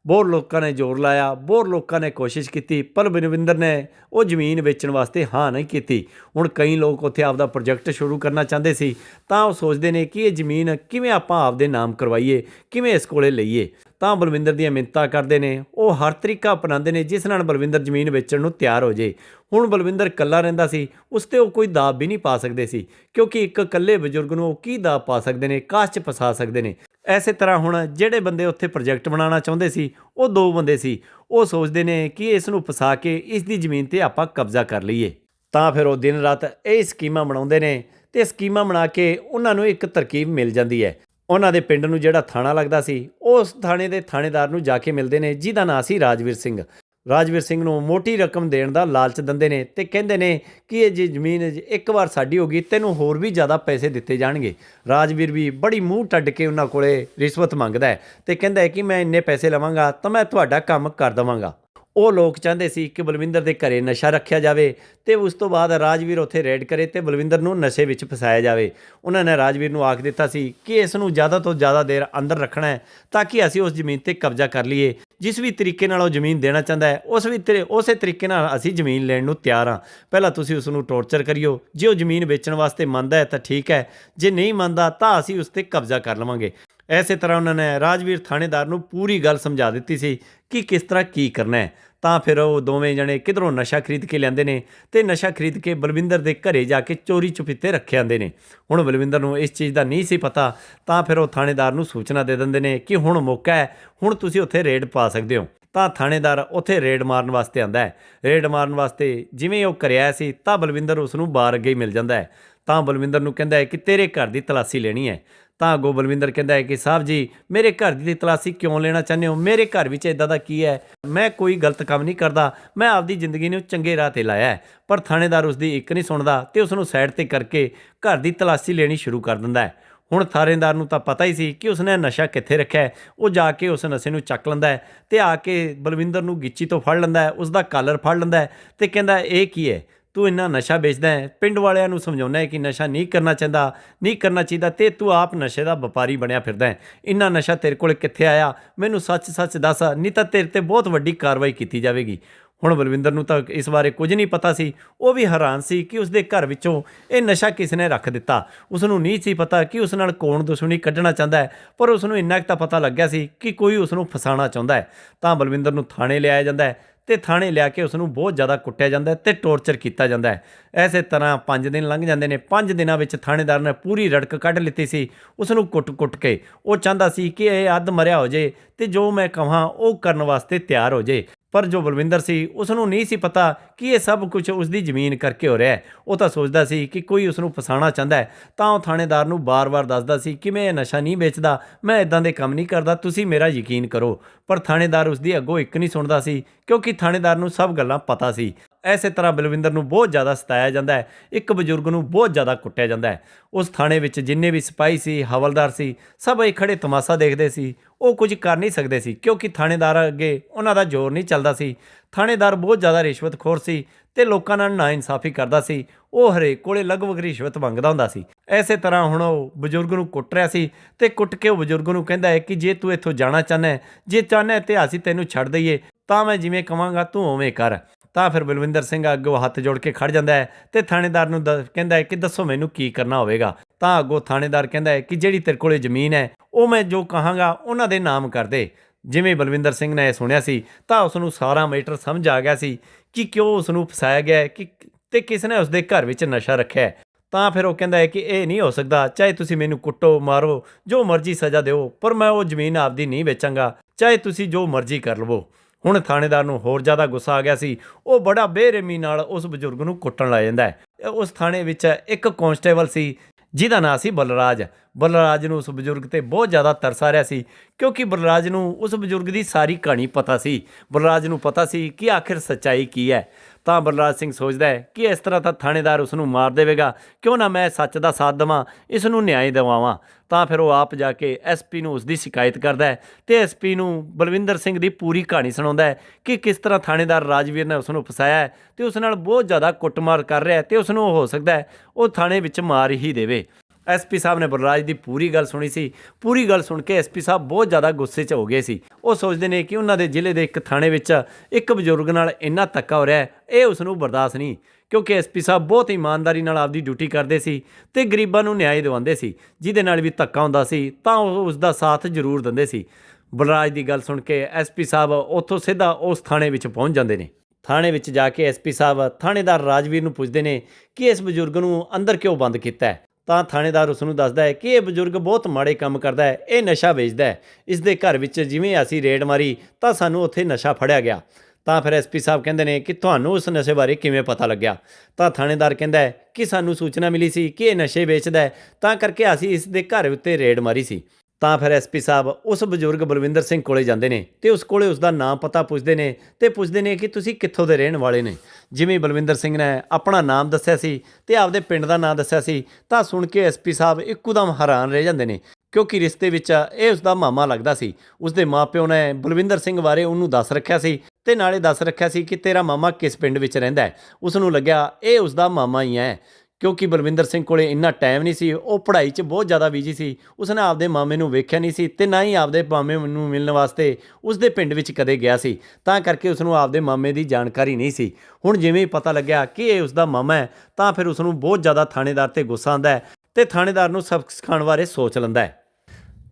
ਬਹੁਤ ਲੋਕਾਂ ਨੇ ਜ਼ੋਰ ਲਾਇਆ, ਬਹੁਤ ਲੋਕਾਂ ਨੇ ਕੋਸ਼ਿਸ਼ ਕੀਤੀ, ਪਰ ਬਲਵਿੰਦਰ ਨੇ ਉਹ ਜ਼ਮੀਨ ਵੇਚਣ ਵਾਸਤੇ ਹਾਂ ਨਹੀਂ ਕੀਤੀ। ਹੁਣ ਕਈ ਲੋਕ ਉੱਥੇ ਆਪਦਾ ਪ੍ਰੋਜੈਕਟ ਸ਼ੁਰੂ ਕਰਨਾ ਚਾਹੁੰਦੇ ਸੀ, ਤਾਂ ਉਹ ਸੋਚਦੇ ਨੇ ਕਿ ਇਹ ਜ਼ਮੀਨ ਕਿਵੇਂ ਆਪਾਂ ਆਪਦੇ ਨਾਮ ਕਰਵਾਈਏ, ਕਿਵੇਂ ਇਸ ਕੋਲੇ ਲਈਏ। ਤਾਂ ਬਲਵਿੰਦਰ ਦੀਆਂ ਮਿੰਨਤਾਂ ਕਰਦੇ ਨੇ, ਉਹ ਹਰ ਤਰੀਕਾ ਅਪਣਾਉਂਦੇ ਨੇ ਜਿਸ ਨਾਲ ਬਲਵਿੰਦਰ ਜ਼ਮੀਨ ਵੇਚਣ ਨੂੰ ਤਿਆਰ ਹੋ ਜੇ। ਹੁਣ ਬਲਵਿੰਦਰ ਇਕੱਲਾ ਰਹਿੰਦਾ ਸੀ, ਉਸ ਤੇ ਉਹ ਕੋਈ ਦਾਬ ਵੀ ਨਹੀਂ ਪਾ ਸਕਦੇ ਸੀ, ਕਿਉਂਕਿ ਇੱਕ ਇਕੱਲੇ ਬਜ਼ੁਰਗ ਨੂੰ ਉਹ ਕੀ ਦਾਬ ਪਾ ਸਕਦੇ ਨੇ, ਕਾਸ਼ 'ਚ ਫਸਾ ਸਕਦੇ ਨੇ। ਐਸੇ ਤਰ੍ਹਾਂ ਹੁਣ ਜਿਹੜੇ ਬੰਦੇ ਉੱਥੇ ਪ੍ਰੋਜੈਕਟ ਬਣਾਉਣਾ ਚਾਹੁੰਦੇ ਸੀ, ਉਹ ਦੋ ਬੰਦੇ ਸੀ। ਉਹ ਸੋਚਦੇ ਨੇ ਕਿ ਇਸ ਨੂੰ ਫਸਾ ਕੇ ਇਸ ਦੀ ਜ਼ਮੀਨ ਤੇ ਆਪਾਂ ਕਬਜ਼ਾ ਕਰ ਲਈਏ। ਤਾਂ ਫਿਰ ਉਹ ਦਿਨ ਰਾਤ ਇਹ ਸਕੀਮਾਂ ਬਣਾਉਂਦੇ ਨੇ ਤੇ ਸਕੀਮਾਂ ਬਣਾ ਕੇ ਉਹਨਾਂ ਨੂੰ ਇੱਕ ਤਰਕੀਬ ਮਿਲ ਜਾਂਦੀ ਹੈ। ਉਹਨਾਂ ਦੇ ਪਿੰਡ ਨੂੰ ਜਿਹੜਾ ਥਾਣਾ ਲੱਗਦਾ ਸੀ, ਉਸ ਥਾਣੇ ਦੇ ਥਾਣੇਦਾਰ ਨੂੰ ਜਾ ਕੇ ਮਿਲਦੇ ਨੇ, ਜਿਹਦਾ ਨਾਂ ਸੀ ਰਾਜਵੀਰ ਸਿੰਘ। ਰਾਜਵੀਰ ਸਿੰਘ ਨੂੰ ਮੋਟੀ ਰਕਮ ਦੇਣ ਦਾ ਲਾਲਚ ਦਿੰਦੇ ਨੇ ਤੇ ਕਹਿੰਦੇ ਨੇ ਕਿ ਇਹ ਜੇ ਜ਼ਮੀਨ ਇੱਕ ਵਾਰ ਸਾਡੀ ਹੋ ਗਈ, ਤੈਨੂੰ ਹੋਰ ਵੀ ਜ਼ਿਆਦਾ ਪੈਸੇ ਦਿੱਤੇ ਜਾਣਗੇ। ਰਾਜਵੀਰ ਵੀ ਬੜੀ ਮੂੰਹ ਟੱਡ ਕੇ ਉਹਨਾਂ ਕੋਲੇ ਰਿਸ਼ਵਤ ਮੰਗਦਾ ਹੈ ਤੇ ਕਹਿੰਦਾ ਹੈ ਕਿ ਮੈਂ ਇੰਨੇ ਪੈਸੇ ਲਵਾਂਗਾ ਤਾਂ ਮੈਂ ਤੁਹਾਡਾ ਕੰਮ ਕਰ ਦੇਵਾਂਗਾ। ਉਹ ਲੋਕ ਚਾਹੁੰਦੇ ਸੀ ਕਿ ਬਲਵਿੰਦਰ ਦੇ ਘਰੇ ਨਸ਼ਾ ਰੱਖਿਆ ਜਾਵੇ ਤੇ ਉਸ ਤੋਂ ਬਾਅਦ ਰਾਜਵੀਰ ਉੱਥੇ ਰੇਡ ਕਰੇ ਤੇ ਬਲਵਿੰਦਰ ਨੂੰ ਨਸ਼ੇ ਵਿੱਚ ਫਸਾਇਆ ਜਾਵੇ। ਉਹਨਾਂ ਨੇ ਰਾਜਵੀਰ ਨੂੰ ਆਖ ਦਿੱਤਾ ਸੀ ਕਿ ਇਸ ਨੂੰ ਜ਼ਿਆਦਾ ਤੋਂ ਜ਼ਿਆਦਾ ਦੇਰ ਅੰਦਰ ਰੱਖਣਾ ਹੈ ਤਾਂ ਕਿ ਅਸੀਂ ਉਸ ਜ਼ਮੀਨ ਤੇ ਕਬਜ਼ਾ ਕਰ ਲਈਏ। ਜਿਸ ਵੀ ਤਰੀਕੇ ਨਾਲ ਉਹ ਜ਼ਮੀਨ ਦੇਣਾ ਚਾਹੁੰਦਾ ਹੈ, ਉਸ ਵੀ ਤਰੀ, ਉਸੇ ਤਰੀਕੇ ਨਾਲ ਅਸੀਂ ਜ਼ਮੀਨ ਲੈਣ ਨੂੰ ਤਿਆਰ ਹਾਂ। ਪਹਿਲਾਂ ਤੁਸੀਂ ਉਸ ਨੂੰ ਟੌਰਚਰ ਕਰਿਓ। ਜੇ ਉਹ ਜ਼ਮੀਨ ਵੇਚਣ ਵਾਸਤੇ ਮੰਨਦਾ ਹੈ ਤਾਂ ਠੀਕ ਹੈ। ਜੇ ਨਹੀਂ ਮੰਨਦਾ ਤਾਂ ਅਸੀਂ ਉਸ ਤੇ ਕਬਜ਼ਾ ਕਰ ਲਵਾਂਗੇ। ਐਸੇ ਤਰ੍ਹਾਂ ਉਹਨਾਂ ਨੇ ਰਾਜਵੀਰ ਥਾਣੇਦਾਰ ਨੂੰ ਪੂਰੀ ਗੱਲ ਸਮਝਾ ਦਿੱਤੀ ਸੀ ਕਿ ਕਿਸ ਤਰ੍ਹਾਂ ਕੀ ਕਰਨਾ ਹੈ। ਤਾਂ ਫਿਰ ਉਹ ਦੋਵੇਂ ਜਣੇ ਕਿਧਰੋਂ ਨਸ਼ਾ ਖਰੀਦ ਕੇ ਲਿਆਂਦੇ ਨੇ ਤੇ ਨਸ਼ਾ ਖਰੀਦ ਕੇ ਬਲਵਿੰਦਰ ਦੇ ਘਰੇ ਜਾ ਕੇ ਚੋਰੀ ਚੁਪਿੱਤੇ ਰੱਖੇ ਆਂਦੇ ਨੇ। ਹੁਣ ਬਲਵਿੰਦਰ ਨੂੰ ਇਸ ਚੀਜ਼ ਦਾ ਨਹੀਂ ਸੀ ਪਤਾ, ਤਾਂ ਫਿਰ ਉਹ ਥਾਣੇਦਾਰ ਨੂੰ ਸੂਚਨਾ ਦੇ ਦਿੰਦੇ ਨੇ ਕਿ ਹੁਣ ਮੌਕਾ ਹੈ, ਹੁਣ ਤੁਸੀਂ ਉੱਥੇ ਰੇਡ ਪਾ ਸਕਦੇ ਹੋ। ਤਾਂ ਥਾਣੇਦਾਰ ਉੱਥੇ ਰੇਡ ਮਾਰਨ ਵਾਸਤੇ ਆਂਦਾ ਹੈ। ਰੇਡ ਮਾਰਨ ਵਾਸਤੇ ਜਿਵੇਂ ਉਹ ਕਰਿਆ ਸੀ, ਤਾਂ ਬਲਵਿੰਦਰ ਉਸ ਨੂੰ ਬਾਹਰ ਅੱਗੇ ਹੀ ਮਿਲ ਜਾਂਦਾ ਹੈ। ਤਾਂ ਬਲਵਿੰਦਰ ਨੂੰ ਕਹਿੰਦਾ ਹੈ ਕਿ ਤੇਰੇ ਘਰ ਦੀ ਤਲਾਸ਼ੀ ਲੈਣੀ ਹੈ। ਤਾਂ ਅੱਗੋਂ ਬਲਵਿੰਦਰ ਕਹਿੰਦਾ ਹੈ ਕਿ ਸਾਹਿਬ ਜੀ, ਮੇਰੇ ਘਰ ਦੀ ਤਲਾਸ਼ੀ ਕਿਉਂ ਲੈਣਾ ਚਾਹੁੰਦੇ ਹੋ? ਮੇਰੇ ਘਰ ਵਿੱਚ ਇਦਾਂ ਦਾ ਕੀ ਹੈ? ਮੈਂ ਕੋਈ ਗਲਤ ਕੰਮ ਨਹੀਂ ਕਰਦਾ। ਮੈਂ ਆਪਦੀ ਜ਼ਿੰਦਗੀ ਨੂੰ ਚੰਗੇ ਰਾਹ ਤੇ ਲਾਇਆ ਪਰ ਥਾਣੇਦਾਰ ਉਸ ਦੀ ਇੱਕ ਨਹੀਂ ਸੁਣਦਾ ਤੇ ਉਸ ਨੂੰ ਸਾਈਡ ਤੇ ਕਰਕੇ ਘਰ ਦੀ ਤਲਾਸ਼ੀ ਲੈਣੀ ਸ਼ੁਰੂ ਕਰ ਦਿੰਦਾ ਹੈ। ਹੁਣ ਥਾਣੇਦਾਰ ਨੂੰ ਤਾਂ ਪਤਾ ਹੀ ਸੀ ਕਿ ਉਸਨੇ ਨਸ਼ਾ ਕਿੱਥੇ ਰੱਖਿਆ ਹੈ। ਉਹ ਜਾ ਕੇ ਉਸ ਨਸ਼ੇ ਨੂੰ ਚੱਕ ਲੈਂਦਾ ਹੈ ਤੇ ਆ ਕੇ ਬਲਵਿੰਦਰ ਨੂੰ ਗਿੱਚੀ ਤੋਂ ਫੜ ਲੈਂਦਾ ਹੈ ਉਸ ਦਾ ਕਾਲਰ ਫੜ ਲੈਂਦਾ ਹੈ ਤੇ ਕਹਿੰਦਾ, ਇਹ ਕੀ ਹੈ? ਤੂੰ ਇੰਨਾ ਨਸ਼ਾ ਵੇਚਦਾ ਹੈ। ਪਿੰਡ ਵਾਲਿਆਂ ਨੂੰ ਸਮਝਾਉਣਾ ਹੈ ਕਿ ਨਸ਼ਾ ਨਹੀਂ ਕਰਨਾ ਚਾਹੁੰਦਾ, ਨਹੀਂ ਕਰਨਾ ਚਾਹੀਦਾ ਤੇ ਤੂੰ ਆਪ ਨਸ਼ੇ ਦਾ ਵਪਾਰੀ ਬਣਿਆ ਫਿਰਦਾ ਹੈ। ਇੰਨਾ ਨਸ਼ਾ ਤੇਰੇ ਕੋਲ ਕਿੱਥੇ ਆਇਆ? ਮੈਨੂੰ ਸੱਚ-ਸੱਚ ਦੱਸ, ਨਹੀਂ ਤਾਂ ਤੇਰੇ ਤੇ ਬਹੁਤ ਵੱਡੀ ਕਾਰਵਾਈ ਕੀਤੀ ਜਾਵੇਗੀ। ਹੁਣ ਬਲਵਿੰਦਰ ਨੂੰ ਤਾਂ ਇਸ ਬਾਰੇ ਕੁਝ ਨਹੀਂ ਪਤਾ ਸੀ। ਉਹ ਵੀ ਹੈਰਾਨ ਸੀ ਕਿ ਉਸ ਦੇ ਘਰ ਵਿੱਚੋਂ ਇਹ ਨਸ਼ਾ ਕਿਸ ਨੇ ਰੱਖ ਦਿੱਤਾ। ਉਸ ਨੂੰ ਨਹੀਂ ਸੀ ਪਤਾ ਕਿ ਉਸ ਨਾਲ ਕੌਣ ਦੁਸ਼ਮਣੀ ਕੱਢਣਾ ਚਾਹੁੰਦਾ ਹੈ, ਪਰ ਉਸ ਨੂੰ ਇੰਨਾ ਕੁ ਤਾਂ ਪਤਾ ਲੱਗਿਆ ਸੀ ਕਿ ਕੋਈ ਉਸ ਨੂੰ ਫਸਾਉਣਾ ਚਾਹੁੰਦਾ ਹੈ। ਤਾਂ ਬਲਵਿੰਦਰ ਨੂੰ ਥਾਣੇ ਲਿਆਇਆ ਜਾਂਦਾ ਹੈ। ਤੇ ਥਾਣੇ ਲਿਆ ਕੇ ਉਸ ਨੂੰ ਬਹੁਤ ਜ਼ਿਆਦਾ ਕੁੱਟਿਆ ਜਾਂਦਾ ਹੈ ਤੇ ਟੌਰਚਰ ਕੀਤਾ ਜਾਂਦਾ ਹੈ। ਐਸੇ ਤਰ੍ਹਾਂ 5 ਦਿਨ ਲੰਘ ਜਾਂਦੇ ਨੇ। 5 ਦਿਨਾਂ ਵਿੱਚ ਥਾਣੇਦਾਰ ਨੇ ਪੂਰੀ ਰੜਕ ਕੱਢ ਲਿੱਤੀ ਸੀ। ਉਸ ਨੂੰ ਕੁੱਟ-ਕੁੱਟ ਕੇ ਉਹ ਚਾਹੁੰਦਾ ਸੀ ਕਿ ਇਹ ਅੱਧ ਮਰਿਆ ਹੋ ਜੇ ਤੇ ਜੋ ਮੈਂ ਕਹਾਂ ਉਹ ਕਰਨ ਵਾਸਤੇ ਤਿਆਰ ਹੋ ਜੇ। ਪਰ ਜੋ ਬਲਵਿੰਦਰ ਸੀ ਉਸ ਨੂੰ ਨਹੀਂ ਸੀ ਪਤਾ ਕਿ ਇਹ ਸਭ ਕੁਝ ਉਸ ਦੀ ਜ਼ਮੀਨ ਕਰਕੇ ਹੋ ਰਿਹਾ ਹੈ। ਉਹ ਤਾਂ ਸੋਚਦਾ ਸੀ ਕਿ ਕੋਈ ਉਸ ਨੂੰ ਫਸਾਉਣਾ ਚਾਹੁੰਦਾ ਹੈ, ਤਾਂ ਉਹ ਥਾਣੇਦਾਰ ਨੂੰ ਬਾਰ-ਬਾਰ ਦੱਸਦਾ ਸੀ ਕਿ ਮੈਂ ਇਹ ਨਸ਼ਾ ਨਹੀਂ ਵੇਚਦਾ? ਮੈਂ ਇਦਾਂ ਦੇ ਕੰਮ ਨਹੀਂ ਕਰਦਾ, ਤੁਸੀਂ ਮੇਰਾ ਯਕੀਨ ਕਰੋ। ਪਰ ਥਾਣੇਦਾਰ ਉਸ ਦੀ ਅੱਗੋਂ ਇੱਕ ਨਹੀਂ ਸੁਣਦਾ ਸੀ, ਕਿਉਂਕਿ ਥਾਣੇਦਾਰ ਨੂੰ ਸਭ ਗੱਲਾਂ ਪਤਾ ਸੀ। ਐਸੇ ਤਰ੍ਹਾਂ ਬਲਵਿੰਦਰ ਨੂੰ ਬਹੁਤ ਜ਼ਿਆਦਾ ਸਤਾਇਆ ਜਾਂਦਾ ਹੈ, ਇੱਕ ਬਜ਼ੁਰਗ ਨੂੰ ਬਹੁਤ ਜ਼ਿਆਦਾ ਕੁੱਟਿਆ ਜਾਂਦਾ ਹੈ। ਉਸ ਥਾਣੇ ਵਿੱਚ ਜਿੰਨੇ ਵੀ ਸਿਪਾਹੀ ਸੀ, ਹਵਲਦਾਰ ਸੀ, ਸਭ ਇਹ ਖੜੇ ਤਮਾਸ਼ਾ ਦੇਖਦੇ ਸੀ, ਉਹ ਕੁਝ ਕਰ ਨਹੀਂ ਸਕਦੇ ਸੀ, ਕਿਉਂਕਿ ਥਾਣੇਦਾਰ ਅੱਗੇ ਉਹਨਾਂ ਦਾ ਜ਼ੋਰ ਨਹੀਂ ਚੱਲਦਾ ਸੀ। ਥਾਣੇਦਾਰ ਬਹੁਤ ਜ਼ਿਆਦਾ ਰਿਸ਼ਵਤਖੋਰ ਸੀ ਤੇ ਲੋਕਾਂ ਨਾਲ ਨਾ ਇਨਸਾਫ਼ੀ ਕਰਦਾ ਸੀ, ਉਹ ਹਰੇਕ ਕੋਲੇ ਲਗਭਗ ਰਿਸ਼ਵਤ ਮੰਗਦਾ ਹੁੰਦਾ ਸੀ। ਐਸੇ ਤਰ੍ਹਾਂ ਹੁਣ ਉਹ ਬਜ਼ੁਰਗ ਨੂੰ ਕੁੱਟ ਰਿਹਾ ਸੀ ਤੇ ਕੁੱਟ ਕੇ ਉਹ ਬਜ਼ੁਰਗ ਨੂੰ ਕਹਿੰਦਾ ਹੈ ਕਿ ਜੇ ਤੂੰ ਇੱਥੋਂ ਜਾਣਾ ਚਾਹੁੰਦਾ ਜੇ ਚਾਹੁੰਦਾ ਹੈ ਤੇ ਅਸੀਂ ਤੈਨੂੰ ਛੱਡ ਦਈਏ, ਤਾਂ ਮੈਂ ਜਿਵੇਂ ਕਵਾਂਗਾ ਤੂੰ ਉਵੇਂ ਕਰ। ਤਾਂ ਫਿਰ ਬਲਵਿੰਦਰ ਸਿੰਘ ਅੱਗੋਂ ਹੱਥ ਜੋੜ ਕੇ ਖੜ ਜਾਂਦਾ ਹੈ ਤੇ ਥਾਣੇਦਾਰ ਨੂੰ ਦ- ਕਹਿੰਦਾ ਹੈ ਕਿ ਦੱਸੋ ਮੈਨੂੰ ਕੀ ਕਰਨਾ ਹੋਵੇਗਾ। ਤਾਂ ਅੱਗੋਂ ਥਾਣੇਦਾਰ ਕਹਿੰਦਾ ਹੈ ਕਿ ਜਿਹੜੀ ਤੇਰੇ ਕੋਲੇ ਜ਼ਮੀਨ ਹੈ, ਉਹ ਮੈਂ ਜੋ ਕਹਾਂਗਾ, ਉਹਨਾਂ ਦੇ ਨਾਮ ਕਰ ਦੇ। ਜਿਵੇਂ ਬਲਵਿੰਦਰ ਸਿੰਘ ਨੇ ਇਹ ਸੁਣਿਆ ਸੀ, ਤਾਂ ਉਸ ਨੂੰ ਸਾਰਾ ਮੈਟਰ ਸਮਝ ਆ ਗਿਆ ਸੀ ਕਿ ਕਿਉਂ ਉਸ ਨੂੰ ਫਸਾਇਆ ਗਿਆ ਹੈ, ਕਿ ਤੇ ਕਿਸ ਨੇ ਉਸ ਦੇ ਘਰ ਵਿੱਚ ਨਸ਼ਾ ਰੱਖਿਆ ਹੈ। ਤਾਂ ਫਿਰ ਉਹ ਕਹਿੰਦਾ ਹੈ ਕਿ ਇਹ ਨਹੀਂ ਹੋ ਸਕਦਾ, ਚਾਹੇ ਤੁਸੀਂ ਮੈਨੂੰ ਕੁੱਟੋ, ਮਾਰੋ, ਜੋ ਮਰਜ਼ੀ ਸਜ਼ਾ ਦਿਓ, ਪਰ ਮੈਂ ਉਹ ਜ਼ਮੀਨ ਆਪਦੀ ਨਹੀਂ ਵੇਚਾਂਗਾ, ਚਾਹੇ ਤੁਸੀਂ ਜੋ ਮਰਜ਼ੀ ਕਰ ਲਵੋ। ਹੁਣ ਥਾਣੇਦਾਰ ਨੂੰ ਹੋਰ ਜ਼ਿਆਦਾ ਗੁੱਸਾ ਆ ਗਿਆ ਸੀ। ਉਹ ਬੜਾ ਬੇਰਹਿਮੀ ਨਾਲ ਉਸ ਬਜ਼ੁਰਗ ਨੂੰ ਕੁੱਟਣ ਲੱਗ ਜਾਂਦਾ ਹੈ। ਉਸ ਥਾਣੇ ਵਿੱਚ ਇੱਕ ਕਾਂਸਟੇਬਲ ਸੀ, ਜਿਹਦਾ ਨਾਂ ਸੀ ਬਲਰਾਜ। ਬਲਰਾਜ ਨੂੰ ਉਸ ਬਜ਼ੁਰਗ ਤੇ ਬਹੁਤ ਜ਼ਿਆਦਾ ਤਰਸ ਆ ਰਿਹਾ ਸੀ, ਕਿਉਂਕਿ ਬਲਰਾਜ ਨੂੰ ਉਸ ਬਜ਼ੁਰਗ ਦੀ ਸਾਰੀ ਕਹਾਣੀ ਪਤਾ ਸੀ। ਬਲਰਾਜ ਨੂੰ ਪਤਾ ਸੀ ਕਿ ਆਖਿਰ ਸੱਚਾਈ ਕੀ ਹੈ। ਤਾਂ ਬਲਰਾਜ ਸਿੰਘ ਸੋਚਦਾ ਹੈ ਕਿ ਇਸ ਤਰ੍ਹਾਂ ਤਾਂ ਥਾਣੇਦਾਰ ਉਸ ਨੂੰ ਮਾਰ ਦੇਵੇਗਾ। ਕਿਉਂ ਨਾ ਮੈਂ ਸੱਚ ਦਾ ਸਾਥ ਦੇਵਾਂ, ਇਸ ਨੂੰ ਨਿਆਂ ਦਿਵਾਵਾਂ। ਤਾਂ ਫਿਰ ਉਹ ਆਪ ਜਾ ਕੇ ਐਸਪੀ ਨੂੰ ਉਸ ਦੀ ਸ਼ਿਕਾਇਤ ਕਰਦਾ ਹੈ ਤੇ ਐਸਪੀ ਨੂੰ ਬਲਵਿੰਦਰ ਸਿੰਘ ਦੀ ਪੂਰੀ ਕਹਾਣੀ ਸੁਣਾਉਂਦਾ ਹੈ ਕਿ ਕਿਸ ਤਰ੍ਹਾਂ ਥਾਣੇਦਾਰ ਰਾਜਵੀਰ ਨੇ ਉਸ ਨੂੰ ਫਸਾਇਆ ਹੈ ਤੇ ਉਸ ਨਾਲ ਬਹੁਤ ਜ਼ਿਆਦਾ ਕੁੱਟਮਾਰ ਕਰ ਰਿਹਾ ਹੈ ਤੇ ਉਸ ਨੂੰ ਹੋ ਸਕਦਾ ਹੈ ਉਹ ਥਾਣੇ ਵਿੱਚ ਮਾਰ ਹੀ ਦੇਵੇ। ਐਸਪੀ ਸਾਹਿਬ ਨੇ ਬਲਰਾਜ ਦੀ ਪੂਰੀ ਗੱਲ ਸੁਣੀ ਸੀ। ਪੂਰੀ ਗੱਲ ਸੁਣ ਕੇ ਐਸਪੀ ਸਾਹਿਬ ਬਹੁਤ ਜ਼ਿਆਦਾ ਗੁੱਸੇ 'ਚ ਹੋ ਗਏ ਸੀ। ਉਹ ਸੋਚਦੇ ਨੇ ਕਿ ਉਹਨਾਂ ਦੇ ਜ਼ਿਲ੍ਹੇ ਦੇ ਇੱਕ ਥਾਣੇ ਵਿੱਚ ਇੱਕ ਬਜ਼ੁਰਗ ਨਾਲ ਇੰਨਾ ਧੱਕਾ ਹੋ ਰਿਹਾ ਇਹ ਉਸ ਨੂੰ ਬਰਦਾਸ਼ਤ ਨਹੀਂ, ਕਿਉਂਕਿ ਐਸਪੀ ਸਾਹਿਬ ਬਹੁਤ ਇਮਾਨਦਾਰੀ ਨਾਲ ਆਪਦੀ ਡਿਊਟੀ ਕਰਦੇ ਸੀ ਤੇ ਗਰੀਬਾਂ ਨੂੰ ਨਿਆਂ ਦਿਵਾਉਂਦੇ ਸੀ, ਜਿਹਦੇ ਨਾਲ ਵੀ ਧੱਕਾ ਹੁੰਦਾ ਸੀ, ਤਾਂ ਉਹ ਉਸ ਦਾ ਸਾਥ ਜ਼ਰੂਰ ਦਿੰਦੇ ਸੀ। ਬਲਰਾਜ ਦੀ ਗੱਲ ਸੁਣ ਕੇ ਐਸਪੀ ਸਾਹਿਬ ਉੱਥੋਂ ਸਿੱਧਾ ਉਸ ਥਾਣੇ ਵਿੱਚ ਪਹੁੰਚ ਜਾਂਦੇ ਨੇ। ਥਾਣੇ ਵਿੱਚ ਜਾ ਕੇ ਐਸਪੀ ਸਾਹਿਬ ਥਾਣੇਦਾਰ ਰਾਜਵੀਰ ਨੂੰ ਪੁੱਛਦੇ ਨੇ ਕਿ ਇਸ ਬਜ਼ੁਰਗ ਨੂੰ ਅੰਦਰ ਕਿਉਂ ਬੰਦ ਕੀਤਾ ਹੈ? ਤਾਂ ਥਾਣੇਦਾਰ ਉਸ ਨੂੰ ਦੱਸਦਾ ਹੈ ਕਿ ਇਹ ਬਜ਼ੁਰਗ ਬਹੁਤ ਮਾੜੇ ਕੰਮ ਕਰਦਾ ਹੈ, ਇਹ ਨਸ਼ਾ ਵੇਚਦਾ ਹੈ। ਇਸ ਦੇ ਘਰ ਵਿੱਚ ਜਿਵੇਂ ਅਸੀਂ ਰੇਡ ਮਾਰੀ, ਤਾਂ ਸਾਨੂੰ ਉੱਥੇ ਨਸ਼ਾ ਫੜਿਆ ਗਿਆ। ਤਾਂ ਫਿਰ ਐਸਪੀ ਸਾਹਿਬ ਕਹਿੰਦੇ ਨੇ ਕਿ ਤੁਹਾਨੂੰ ਉਸ ਨਸ਼ੇ ਬਾਰੇ ਕਿਵੇਂ ਪਤਾ ਲੱਗਿਆ? ਤਾਂ ਥਾਣੇਦਾਰ ਕਹਿੰਦਾ ਹੈ ਕਿ ਸਾਨੂੰ ਸੂਚਨਾ ਮਿਲੀ ਸੀ ਕਿ ਇਹ ਨਸ਼ੇ ਵੇਚਦਾ ਹੈ, ਤਾਂ ਕਰਕੇ ਅਸੀਂ ਇਸ ਦੇ ਘਰ ਉੱਤੇ ਰੇਡ ਮਾਰੀ ਸੀ। ਤਾਂ ਫਿਰ ਐਸਪੀ ਸਾਹਿਬ ਉਸ ਬਜ਼ੁਰਗ ਬਲਵਿੰਦਰ ਸਿੰਘ ਕੋਲੇ ਜਾਂਦੇ ਨੇ ਤੇ ਉਸ ਕੋਲੇ ਉਸ ਦਾ ਨਾਮ ਪਤਾ ਪੁੱਛਦੇ ਨੇ ਤੇ ਪੁੱਛਦੇ ਨੇ ਕਿ ਤੁਸੀਂ ਕਿੱਥੋਂ ਦੇ ਰਹਿਣ ਵਾਲੇ ਨੇ। ਜਿਵੇਂ ਬਲਵਿੰਦਰ ਸਿੰਘ ਨੇ ਆਪਣਾ ਨਾਮ ਦੱਸਿਆ ਸੀ ਤੇ ਆਪਦੇ ਪਿੰਡ ਦਾ ਨਾਮ ਦੱਸਿਆ ਸੀ ਤਾਂ ਸੁਣ ਕੇ ਐਸਪੀ ਸਾਹਿਬ ਇੱਕੋਦਮ ਹੈਰਾਨ ਰਹਿ ਜਾਂਦੇ ਨੇ ਕਿਉਂਕਿ ਰਿਸ਼ਤੇ ਵਿੱਚ ਇਹ ਉਸ ਦਾ ਮਾਮਾ ਲੱਗਦਾ ਸੀ। ਉਸ ਦੇ ਮਾਪਿਓ ਨੇ ਬਲਵਿੰਦਰ ਸਿੰਘ ਬਾਰੇ ਉਹਨੂੰ ਦੱਸ ਰੱਖਿਆ ਸੀ ਤੇ ਨਾਲੇ ਦੱਸ ਰੱਖਿਆ ਸੀ ਕਿ ਤੇਰਾ ਮਾਮਾ ਕਿਸ ਪਿੰਡ ਵਿੱਚ ਰਹਿੰਦਾ ਹੈ। ਉਸ ਨੂੰ ਲੱਗਿਆ ਇਹ ਉਸ ਦਾ ਮਾਮਾ ਹੀ ਹੈ। ਕਿਉਂਕਿ ਬਲਵਿੰਦਰ ਸਿੰਘ ਕੋਲੇ ਇੰਨਾ ਟਾਈਮ ਨਹੀਂ ਸੀ, ਉਹ ਪੜ੍ਹਾਈ 'ਚ ਬਹੁਤ ਜ਼ਿਆਦਾ ਬਿਜ਼ੀ ਸੀ। ਉਸਨੇ ਆਪਦੇ ਮਾਮੇ ਨੂੰ ਵੇਖਿਆ ਨਹੀਂ ਸੀ ਤੇ ਨਾ ਹੀ ਆਪਦੇ ਮਾਮੇ ਨੂੰ ਮਿਲਣ ਵਾਸਤੇ ਉਸਦੇ ਪਿੰਡ ਵਿੱਚ ਕਦੇ ਗਿਆ ਸੀ। ਤਾਂ ਕਰਕੇ ਉਸ ਨੂੰ ਆਪਦੇ ਮਾਮੇ ਦੀ ਜਾਣਕਾਰੀ ਨਹੀਂ ਸੀ। ਹੁਣ ਜਿਵੇਂ ਹੀ ਪਤਾ ਲੱਗਿਆ ਕਿ ਇਹ ਉਸਦਾ ਮਾਮਾ ਹੈ, ਤਾਂ ਫਿਰ ਉਸ ਨੂੰ ਬਹੁਤ ਜ਼ਿਆਦਾ ਥਾਣੇਦਾਰ ਤੇ ਗੁੱਸਾ ਆਉਂਦਾ ਹੈ ਤੇ ਥਾਣੇਦਾਰ ਨੂੰ ਸਬਕ ਸਿਖਾਉਣ ਬਾਰੇ ਸੋਚ ਲੈਂਦਾ ਹੈ।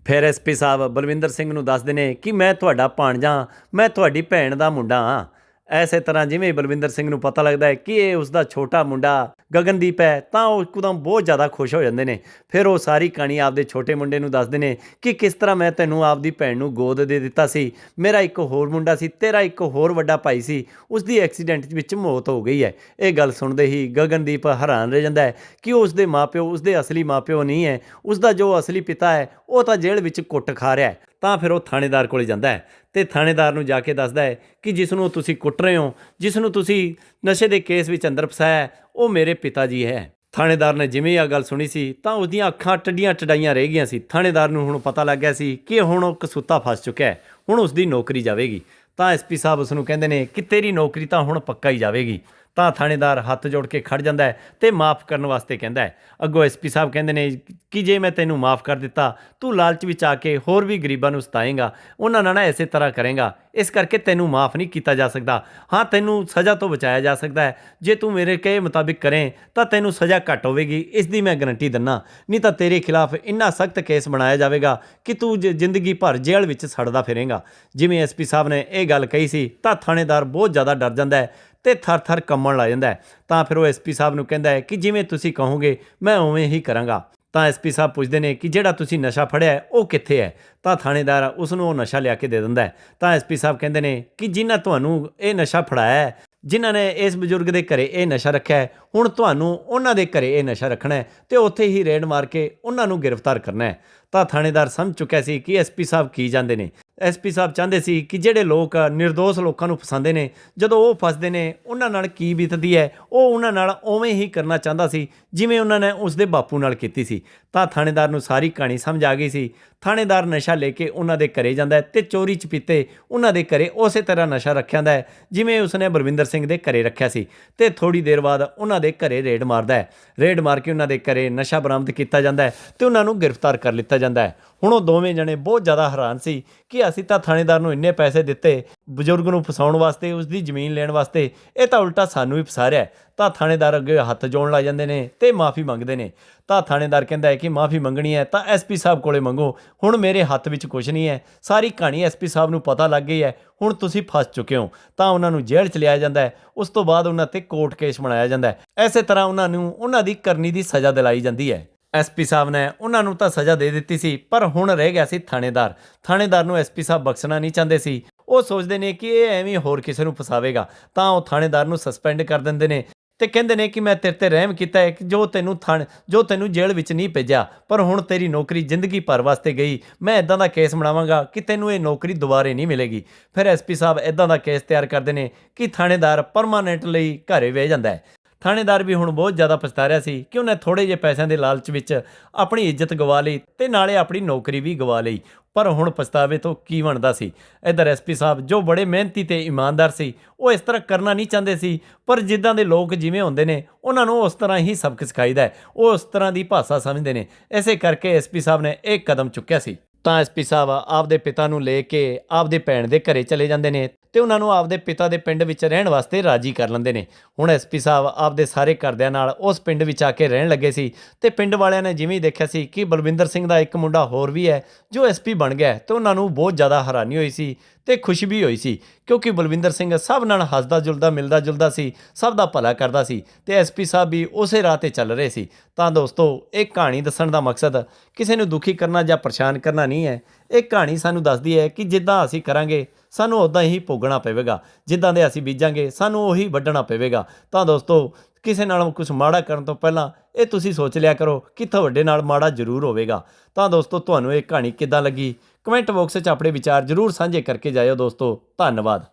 ਫਿਰ ਐਸਪੀ ਸਾਹਿਬ ਬਲਵਿੰਦਰ ਸਿੰਘ ਨੂੰ ਦੱਸਦੇ ਨੇ ਕਿ ਮੈਂ ਤੁਹਾਡਾ ਭਾਣਜਾ, ਮੈਂ ਤੁਹਾਡੀ ਭੈਣ ਦਾ ਮੁੰਡਾ ਹਾਂ। ਐਸੇ ਤਰ੍ਹਾਂ ਜਿਵੇਂ ਬਲਵਿੰਦਰ ਸਿੰਘ ਨੂੰ ਪਤਾ ਲੱਗਦਾ ਹੈ ਕਿ ਇਹ ਉਸ ਦਾ ਛੋਟਾ ਮੁੰਡਾ ਗਗਨਦੀਪ ਹੈ, ਤਾਂ ਉਹ ਇੱਕਦਮ ਬਹੁਤ ਜ਼ਿਆਦਾ ਖੁਸ਼ ਹੋ ਜਾਂਦੇ ਨੇ। ਫਿਰ ਉਹ ਸਾਰੀ ਕਹਾਣੀ ਆਪਦੇ ਛੋਟੇ ਮੁੰਡੇ ਨੂੰ ਦੱਸਦੇ ਨੇ ਕਿ ਕਿਸ ਤਰ੍ਹਾਂ ਮੈਂ ਤੈਨੂੰ ਆਪਦੀ ਭੈਣ ਨੂੰ ਗੋਦ ਦੇ ਦਿੱਤਾ ਸੀ, ਮੇਰਾ ਇੱਕ ਹੋਰ ਮੁੰਡਾ ਸੀ, ਤੇਰਾ ਇੱਕ ਹੋਰ ਵੱਡਾ ਭਾਈ ਸੀ ਉਸ ਦੀ ਐਕਸੀਡੈਂਟ ਵਿੱਚ ਮੌਤ ਹੋ ਗਈ ਹੈ। ਇਹ ਗੱਲ ਸੁਣਦੇ ਹੀ ਗਗਨਦੀਪ ਹੈਰਾਨ ਰਹਿ ਜਾਂਦਾ ਹੈ ਕਿ ਉਸ ਦੇ ਮਾਪਿਓ ਉਸ ਦੇ ਅਸਲੀ ਮਾਪਿਓ ਨਹੀਂ ਹੈ ਉਸ ਦਾ ਜੋ ਅਸਲੀ ਪਿਤਾ ਹੈ, ਉਹ ਤਾਂ ਜੇਲ੍ਹ ਵਿੱਚ ਕੁੱਟ ਖਾ ਰਿਹਾ ਹੈ। ਤਾਂ ਫਿਰ ਉਹ ਥਾਣੇਦਾਰ ਕੋਲੇ ਜਾਂਦਾ ਹੈ ਤੇ ਥਾਣੇਦਾਰ ਨੂੰ ਜਾ ਕੇ ਦੱਸਦਾ ਹੈ ਕਿ ਜਿਸ ਨੂੰ ਤੁਸੀਂ ਕੁੱਟ ਰਹੇ ਹੋ ਜਿਸ ਨੂੰ ਤੁਸੀਂ ਨਸ਼ੇ ਦੇ ਕੇਸ ਵਿੱਚ ਅੰਦਰ ਫਸਾਇਆ ਉਹ ਮੇਰੇ ਪਿਤਾ ਜੀ ਹੈ। ਥਾਣੇਦਾਰ ਨੇ ਜਿਵੇਂ ਇਹ ਗੱਲ ਸੁਣੀ ਸੀ, ਤਾਂ ਉਹਦੀਆਂ ਅੱਖਾਂ ਟੱਡੀਆਂ ਟਡਾਈਆਂ ਰਹਿ ਗਈਆਂ ਸੀ। ਥਾਣੇਦਾਰ ਨੂੰ ਹੁਣ ਪਤਾ ਲੱਗ ਗਿਆ ਸੀ ਕਿ ਹੁਣ ਉਹ ਕਸੂਤਾ ਫਸ ਚੁੱਕਿਆ ਹੈ। ਹੁਣ ਉਸ ਦੀ ਨੌਕਰੀ ਜਾਵੇਗੀ। ਤਾਂ ਐਸਪੀ ਸਾਹਿਬ ਉਸ ਨੂੰ ਕਹਿੰਦੇ ਨੇ ਕਿ ਤੇਰੀ ਨੌਕਰੀ ਤਾਂ ਹੁਣ ਪੱਕਾ ਹੀ ਜਾਵੇਗੀ। ਤਾਂ ਥਾਣੇਦਾਰ ਹੱਥ ਜੋੜ ਕੇ ਖੜ ਜਾਂਦਾ ਹੈ ਤੇ ਮਾਫ ਕਰਨ ਵਾਸਤੇ ਕਹਿੰਦਾ ਹੈ। ਅੱਗੋਂ ਐਸਪੀ ਸਾਹਿਬ ਕਹਿੰਦੇ ਨੇ ਕਿ ਜੇ ਮੈਂ ਤੈਨੂੰ ਮਾਫ ਕਰ ਦਿੱਤਾ, ਤੂੰ ਲਾਲਚ ਵਿੱਚ ਆ ਕੇ ਹੋਰ ਵੀ ਗਰੀਬਾਂ ਨੂੰ ਸਤਾਏਗਾ, ਉਹਨਾਂ ਨਾਲ ਨਾ ਐਸੇ ਤਰ੍ਹਾਂ ਕਰੇਗਾ, ਇਸ ਕਰਕੇ ਤੈਨੂੰ ਮਾਫ ਨਹੀਂ ਕੀਤਾ ਜਾ ਸਕਦਾ। ਹਾਂ, ਤੈਨੂੰ ਸਜ਼ਾ ਤੋਂ ਬਚਾਇਆ ਜਾ ਸਕਦਾ ਹੈ। ਜੇ ਤੂੰ ਮੇਰੇ ਕਹੇ ਮੁਤਾਬਿਕ ਕਰੇ, ਤਾਂ ਤੈਨੂੰ ਸਜ਼ਾ ਘੱਟ ਹੋਵੇਗੀ, ਇਸ ਦੀ ਮੈਂ ਗਾਰੰਟੀ ਦਿੰਨਾ। ਨਹੀਂ ਤਾਂ ਤੇਰੇ ਖਿਲਾਫ ਇੰਨਾ ਸਖਤ ਕੇਸ ਬਣਾਇਆ ਜਾਵੇਗਾ ਕਿ ਤੂੰ ਜ- ਜ਼ਿੰਦਗੀ ਭਰ ਜੇਲ੍ਹ ਵਿੱਚ ਸੜਦਾ ਫਿਰੇਗਾ। ਜਿਵੇਂ ਐਸਪੀ ਸਾਹਿਬ ਨੇ ਇਹ ਗੱਲ ਕਹੀ ਸੀ, ਤਾਂ ਥਾਣੇਦਾਰ ਬਹੁਤ ਜ਼ਿਆਦਾ ਡਰ ਜਾਂਦਾ ਹੈ। ਤੇ ਥਰ-ਥਰ ਕੰਮਣ ਲੱਗ ਜਾਂਦਾ ਤਾਂ ਫਿਰ ਉਹ ਐਸਪੀ ਸਾਹਿਬ ਨੂੰ ਕਹਿੰਦਾ ਹੈ ਕਿ ਜਿਵੇਂ ਤੁਸੀਂ ਕਹੋਗੇ, ਮੈਂ ਉਵੇਂ ਹੀ ਕਰਾਂਗਾ। ਤਾਂ ਐਸਪੀ ਸਾਹਿਬ ਪੁੱਛਦੇ ਨੇ ਕਿ ਜਿਹੜਾ ਤੁਸੀਂ ਨਸ਼ਾ ਫੜਿਆ ਉਹ ਕਿੱਥੇ ਹੈ? ਤਾਂ ਥਾਣੇਦਾਰ ਉਸ ਨੂੰ ਉਹ ਨਸ਼ਾ ਲਿਆ ਕੇ ਦੇ ਦਿੰਦਾ ਹੈ। ਤਾਂ ਐਸਪੀ ਸਾਹਿਬ ਕਹਿੰਦੇ ਨੇ ਕਿ ਜਿਨ੍ਹਾਂ ਤੁਹਾਨੂੰ ਇਹ ਨਸ਼ਾ ਫੜਾਇਆ ਹੈ, ਜਿਨ੍ਹਾਂ ਨੇ ਇਸ ਬਜ਼ੁਰਗ ਦੇ ਘਰੇ ਇਹ ਨਸ਼ਾ ਰੱਖਿਆ ਹੈ, ਹੁਣ ਤੁਹਾਨੂੰ ਉਹਨਾਂ ਦੇ ਘਰੇ ਇਹ ਨਸ਼ਾ ਰੱਖਣਾ ਹੈ ਤੇ ਉੱਥੇ ਹੀ ਰੇਡ ਮਾਰ ਕੇ ਉਹਨਾਂ ਨੂੰ ਗ੍ਰਿਫਤਾਰ ਕਰਨਾ ਹੈ। ਤਾਂ ਥਾਣੇਦਾਰ ਸਮਝ ਚੁੱਕਿਆ ਸੀ ਕਿ ਐਸਪੀ ਸਾਹਿਬ ਕੀ ਜਾਂਦੇ ਨੇ। ਐਸਪੀ ਸਾਹਿਬ ਚਾਹੁੰਦੇ ਸੀ ਕਿ ਜਿਹੜੇ ਲੋਕ નિર્ਦੋਸ਼ ਲੋਕਾਂ ਨੂੰ ਫਸਾਉਂਦੇ ਨੇ, ਜਦੋਂ ਉਹ ਫਸਦੇ ਨੇ, ਉਹਨਾਂ ਨਾਲ ਕੀ ਬੀਤਦੀ ਹੈ, ਉਹ ਉਹਨਾਂ ਨਾਲ ਉਵੇਂ ਹੀ ਕਰਨਾ ਚਾਹੁੰਦਾ ਸੀ, ਜਿਵੇਂ ਉਹਨਾਂ ਨੇ ਉਸ ਦੇ ਬਾਪੂ ਨਾਲ ਕੀਤੀ ਸੀ। ਤਾਂ ਥਾਣੇਦਾਰ ਨੂੰ ਸਾਰੀ ਕਹਾਣੀ ਸਮਝ ਆ ਗਈ ਸੀ। ਥਾਣੇਦਾਰ ਨਸ਼ਾ ਲੈ ਕੇ ਉਹਨਾਂ ਦੇ ਘਰੇ ਜਾਂਦਾ ਹੈ ਤੇ ਚੋਰੀ ਚਪੀਤੇ ਉਹਨਾਂ ਦੇ ਘਰੇ ਉਸੇ ਤਰ੍ਹਾਂ ਨਸ਼ਾ ਰੱਖਿਆ ਹੁੰਦਾ ਹੈ, ਜਿਵੇਂ ਉਸਨੇ ਬਲਵਿੰਦਰ ਸਿੰਘ ਦੇ ਘਰੇ ਰੱਖਿਆ ਸੀ ਤੇ ਥੋੜੀ ਦੇਰ ਬਾਅਦ ਉਹਨਾਂ ਦੇ ਘਰੇ ਰੇਡ ਮਾਰਦਾ ਹੈ। ਰੇਡ ਮਾਰ ਕੇ ਉਹਨਾਂ ਦੇ ਘਰੇ ਨਸ਼ਾ ਬਰਾਮਦ ਕੀਤਾ ਜਾਂਦਾ ਹੈ ਤੇ ਉਹਨਾਂ ਨੂੰ ਗ੍ਰਿਫਤਾਰ ਕਰ ਲਿੱਤਾ ਜਾਂਦਾ ਹੈ। ਹੁਣ ਉਹ ਦੋਵੇਂ ਜਣੇ ਬਹੁਤ ਜ਼ਿਆਦਾ ਹੈਰਾਨ ਸੀ ਕਿ ਅਸੀਂ ਤਾਂ ਥਾਣੇਦਾਰ ਨੂੰ ਇੰਨੇ ਪੈਸੇ ਦਿੱਤੇ, ਬਜ਼ੁਰਗ ਨੂੰ ਫਸਾਉਣ ਵਾਸਤੇ ਉਸ ਦੀ ਜ਼ਮੀਨ ਲੈਣ ਵਾਸਤੇ, ਇਹ ਤਾਂ ਉਲਟਾ ਸਾਨੂੰ ਹੀ ਫਸਾ ਰਿਹਾ ਤਾਂ ਥਾਣੇਦਾਰ ਅੱਗੇ ਹੱਥ ਜੋੜਨ ਲੱਗ ਜਾਂਦੇ ਨੇ ਤੇ ਮਾਫੀ ਮੰਗਦੇ ਨੇ। ਤਾਂ ਥਾਣੇਦਾਰ ਕਹਿੰਦਾ ਹੈ ਕਿ ਮਾਫੀ ਮੰਗਣੀ ਹੈ, ਤਾਂ ਐਸਪੀ ਸਾਹਿਬ ਕੋਲੇ ਮੰਗੋ। ਹੁਣ ਮੇਰੇ ਹੱਥ ਵਿੱਚ ਕੁਝ ਨਹੀਂ ਹੈ। ਸਾਰੀ ਕਹਾਣੀ ਐਸਪੀ ਸਾਹਿਬ ਨੂੰ ਪਤਾ ਲੱਗ ਗਈ ਹੈ। ਹੁਣ ਤੁਸੀਂ ਫਸ ਚੁੱਕੇ ਹੋ। ਤਾਂ ਉਹਨਾਂ ਨੂੰ ਜੇਲ੍ਹ ਚ ਲਿਆਇਆ ਜਾਂਦਾ ਹੈ। ਉਸ ਤੋਂ ਬਾਅਦ ਉਹਨਾਂ ਤੇ ਕੋਰਟ ਕੇਸ ਬਣਾਇਆ ਜਾਂਦਾ ਹੈ। ਐਸੇ ਤਰ੍ਹਾਂ ਉਹਨਾਂ ਨੂੰ, ਉਹਨਾਂ ਦੀ ਕਰਨੀ ਦੀ ਸਜ਼ਾ ਦਿਲਾਈ ਜਾਂਦੀ ਹੈ। ਐਸਪੀ ਸਾਹਿਬ ਨੇ ਉਹਨਾਂ ਨੂੰ ਤਾਂ ਸਜ਼ਾ ਦੇ ਦਿੱਤੀ ਸੀ, ਪਰ ਹੁਣ ਰਹਿ ਗਿਆ ਸੀ ਥਾਣੇਦਾਰ। ਥਾਣੇਦਾਰ ਨੂੰ ਐਸਪੀ ਸਾਹਿਬ ਬਖਸ਼ਣਾ ਨਹੀਂ ਚਾਹੁੰਦੇ ਸੀ। ਉਹ ਸੋਚਦੇ ਨੇ ਕਿ ਇਹ ਐਵੇਂ ਹੋਰ ਕਿਸੇ ਨੂੰ ਫਸਾਵੇਗਾ, ਤਾਂ ਉਹ ਥਾਣੇਦਾਰ ਨੂੰ ਸਸਪੈਂਡ ਕਰ ਦਿੰਦੇ ਨੇ ਤੇ ਕਹਿੰਦੇ ਨੇ ਕਿ ਮੈਂ ਤੇਰੇ ਤੇ ਰਹਿਮ ਕੀਤਾ ਹੈ ਕਿ ਜੋ ਤੈਨੂੰ ਥਾਣ, ਜੋ ਤੈਨੂੰ ਜੇਲ੍ਹ ਵਿੱਚ ਨਹੀਂ ਭੇਜਿਆ, ਪਰ ਹੁਣ ਤੇਰੀ ਨੌਕਰੀ ਜ਼ਿੰਦਗੀ ਭਰ ਵਾਸਤੇ ਗਈ। ਮੈਂ ਇਦਾਂ ਦਾ ਕੇਸ ਬਣਾਵਾਂਗਾ ਕਿ ਤੈਨੂੰ ਇਹ ਨੌਕਰੀ ਦੁਬਾਰੇ ਨਹੀਂ ਮਿਲੇਗੀ। ਫਿਰ ਐਸਪੀ ਸਾਹਿਬ ਇਦਾਂ ਦਾ ਕੇਸ ਤਿਆਰ ਕਰਦੇ ਨੇ ਕਿ ਥਾਣੇਦਾਰ ਪਰਮਾਨੈਂਟ ਲਈ ਘਰੇ ਵੇ ਜਾਂਦਾ ਹੈ। ਥਾਣੇਦਾਰ ਵੀ ਹੁਣ ਬਹੁਤ ਜ਼ਿਆਦਾ ਪਛਤਾ ਰਿਹਾ ਸੀ ਕਿ ਉਹਨੇ ਥੋੜੇ ਜਿਹੇ ਪੈਸਿਆਂ ਦੇ ਲਾਲਚ ਵਿੱਚ ਆਪਣੀ ਇੱਜ਼ਤ ਗਵਾ ਲਈ ਤੇ ਨਾਲੇ ਆਪਣੀ ਨੌਕਰੀ ਵੀ ਗਵਾ ਲਈ। ਪਰ ਹੁਣ ਪਛਤਾਵੇ ਤੋਂ ਕੀ ਬਣਦਾ ਸੀ? ਇਧਰ ਐਸਪੀ ਸਾਹਿਬ ਜੋ ਬੜੇ ਮਿਹਨਤੀ ਤੇ ਇਮਾਨਦਾਰ ਸੀ, ਉਹ ਇਸ ਤਰ੍ਹਾਂ ਕਰਨਾ ਨਹੀਂ ਚਾਹੁੰਦੇ ਸੀ। ਪਰ ਜਿੱਦਾਂ ਦੇ ਲੋਕ ਜਿਵੇਂ ਹੁੰਦੇ ਨੇ, ਉਹਨਾਂ ਨੂੰ ਉਸ ਤਰ੍ਹਾਂ ਹੀ ਸਬਕ ਸਿਖਾਈਦਾ ਹੈ। ਉਹ ਉਸ ਤਰ੍ਹਾਂ ਦੀ ਭਾਸ਼ਾ ਸਮਝਦੇ ਨੇ। ਐਸੇ ਕਰਕੇ ਐਸਪੀ ਸਾਹਿਬ ਨੇ ਇਹ ਕਦਮ ਚੁੱਕਿਆ ਸੀ। ਤਾਂ ਐਸਪੀ ਸਾਹਿਬ ਆਪਦੇ ਪਿਤਾ ਨੂੰ ਲੈ ਕੇ ਆਪਦੇ ਭੈਣ ਦੇ ਘਰੇ ਚਲੇ ਜਾਂਦੇ ਨੇ। ਤੇ ਉਹਨਾਂ ਨੂੰ ਆਪਦੇ ਪਿਤਾ ਦੇ ਪਿੰਡ ਵਿੱਚ ਰਹਿਣ ਵਾਸਤੇ ਰਾਜੀ ਕਰ ਲੈਂਦੇ ਨੇ। ਹੁਣ ਐਸਪੀ ਸਾਹਿਬ ਆਪਦੇ ਸਾਰੇ ਘਰਦਿਆਂ ਨਾਲ ਉਸ ਪਿੰਡ ਵਿੱਚ ਆ ਕੇ ਰਹਿਣ ਲੱਗੇ ਸੀ ਤੇ ਪਿੰਡ ਵਾਲਿਆਂ ਨੇ ਜਿਵੇਂ ਦੇਖਿਆ ਸੀ ਕਿ ਬਲਵਿੰਦਰ ਸਿੰਘ ਦਾ ਇੱਕ ਮੁੰਡਾ ਹੋਰ ਵੀ ਹੈ, ਜੋ ਐਸਪੀ ਬਣ ਗਿਆ ਹੈ ਤੇ ਉਹਨਾਂ ਨੂੰ ਬਹੁਤ ਜ਼ਿਆਦਾ ਹੈਰਾਨੀ ਹੋਈ ਸੀ ਤੇ ਖੁਸ਼ੀ ਵੀ ਹੋਈ ਸੀ, ਕਿਉਂਕਿ ਬਲਵਿੰਦਰ ਸਿੰਘ ਸਭ ਨਾਲ ਹੱਸਦਾ ਜੁਲਦਾ, ਮਿਲਦਾ ਜੁਲਦਾ ਸੀ, ਸਭ ਦਾ ਭਲਾ ਕਰਦਾ ਸੀ ਤੇ ਐਸਪੀ ਸਾਹਿਬ ਵੀ ਉਸੇ ਰਾਹ ਤੇ ਚੱਲ ਰਹੇ ਸੀ। ਤਾਂ ਦੋਸਤੋ, ਇਹ ਕਹਾਣੀ ਦੱਸਣ ਦਾ ਮਕਸਦ ਕਿਸੇ ਨੂੰ ਦੁਖੀ ਕਰਨਾ ਜਾਂ ਪਰੇਸ਼ਾਨ ਕਰਨਾ ਨਹੀਂ ਹੈ। ਇਹ ਕਹਾਣੀ ਸਾਨੂੰ ਦੱਸਦੀ ਹੈ ਕਿ ਜਿੱਦਾਂ ਅਸੀਂ ਕਰਾਂਗੇ, ਸਾਨੂੰ ਉਦਾਂ ਹੀ ਭੋਗਣਾ ਪਵੇਗਾ। ਜਿੱਦਾਂ ਦੇ ਅਸੀਂ ਬੀਜਾਂਗੇ, ਸਾਨੂੰ ਉਹੀ ਵੱਢਣਾ ਪਵੇਗਾ। ਤਾਂ ਦੋਸਤੋ, ਕਿਸੇ ਨਾਲ ਕੁਝ ਮਾੜਾ ਕਰਨ ਤੋਂ ਪਹਿਲਾਂ ਇਹ ਤੁਸੀਂ ਸੋਚ ਲਿਆ ਕਰੋ ਕਿ ਤੁਹਾਡੇ ਨਾਲ ਮਾੜਾ ਜ਼ਰੂਰ ਹੋਵੇਗਾ। ਤਾਂ ਦੋਸਤੋ, ਤੁਹਾਨੂੰ ਇਹ ਕਹਾਣੀ ਕਿੱਦਾਂ ਲੱਗੀ? ਕਮੈਂਟ ਬਾਕਸ 'ਚ ਆਪਣੇ ਵਿਚਾਰ ਜ਼ਰੂਰ ਸਾਂਝੇ ਕਰਕੇ ਜਾਇਓ ਦੋਸਤੋ। ਧੰਨਵਾਦ।